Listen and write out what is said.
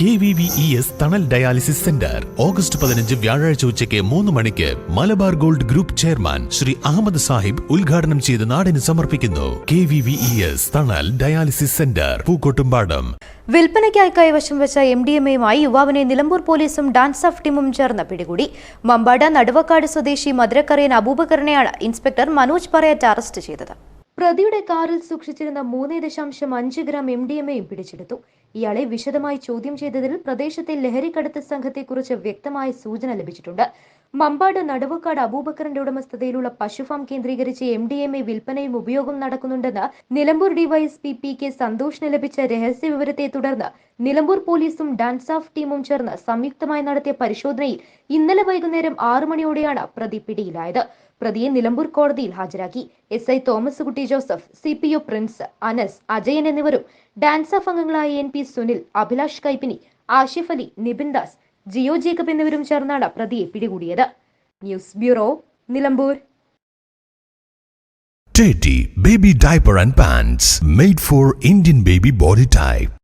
K V V E S Thanal dialysis centre. August പതിനഞ്ച് വ്യാഴാഴ്ച ഉച്ചയ്ക്ക് മൂന്ന് മണിക്ക് Malabar Gold Group chairman Shri Ahmed Sahib ഉദ്ഘാടനം ചെയ്ത് നാടിന് സമർപ്പിക്കുന്നു. K V V E S Thanal dialysis centre Pookkottumpadam. വിൽപ്പനയ്ക്കായി കൈവശം വെച്ച എം ഡി എം എയുമായി യുവാവിനെ നിലമ്പൂർ പോലീസും ഡാൻസ് ഓഫ് ടീമും ചേർന്ന് പിടികൂടി. മമ്പാട നടുവക്കാട് സ്വദേശി മധുരക്കറിയൻ അബൂബക്കറിനെയാണ് ഇൻസ്പെക്ടർ മനോജ് പറയറ്റ് അറസ്റ്റ് ചെയ്തത്. പ്രതിയുടെ കാറിൽ സൂക്ഷിച്ചിരുന്ന മൂന്ന് ദശാംശം അഞ്ച് ഗ്രാം എം ഡി എം എയും പിടിച്ചെടുത്തു. ഇയാളെ വിശദമായി ചോദ്യം ചെയ്തതിൽ പ്രദേശത്തെ ലഹരിക്കടത്ത് സംഘത്തെക്കുറിച്ച് വ്യക്തമായ സൂചന ലഭിച്ചിട്ടുണ്ട്. മമ്പാട് നടുവക്കാട് അബൂബക്കറിന്റെ ഉടമസ്ഥതയിലുള്ള പശുഫാം കേന്ദ്രീകരിച്ച് എം ഡി എം എ വിൽപ്പനയും ഉപയോഗം നടക്കുന്നുണ്ടെന്ന് നിലമ്പൂർ ഡിവൈഎസ്പി പി കെ സന്തോഷിന് ലഭിച്ച രഹസ്യ വിവരത്തെ തുടർന്ന് നിലമ്പൂർ പോലീസും ഡാൻസാഫ് ടീമും ചേർന്ന് സംയുക്തമായി നടത്തിയ പരിശോധനയിൽ ഇന്നലെ വൈകുന്നേരം ആറു മണിയോടെയാണ് പ്രതി പിടിയിലായത്. പ്രതിയെ നിലമ്പൂർ കോടതിയിൽ ഹാജരാക്കി. S I Thomas Kutty Joseph C P O Prince Anas Ajayan എന്നിവരും ഡാൻസാഫ് അംഗങ്ങളായ എൻ പി സുനിൽ അഭിലാഷ് കൈപ്പിനി ആഷിഫ് അലി നിബിൻ ദാസ് ജിയോ ജേക്കബ് എന്നിവരും ചേർന്നാണ് പ്രതിയെ പിടികൂടിയത് news bureau Nilambur Teddy Baby Diaper and Pants made for Indian baby body type.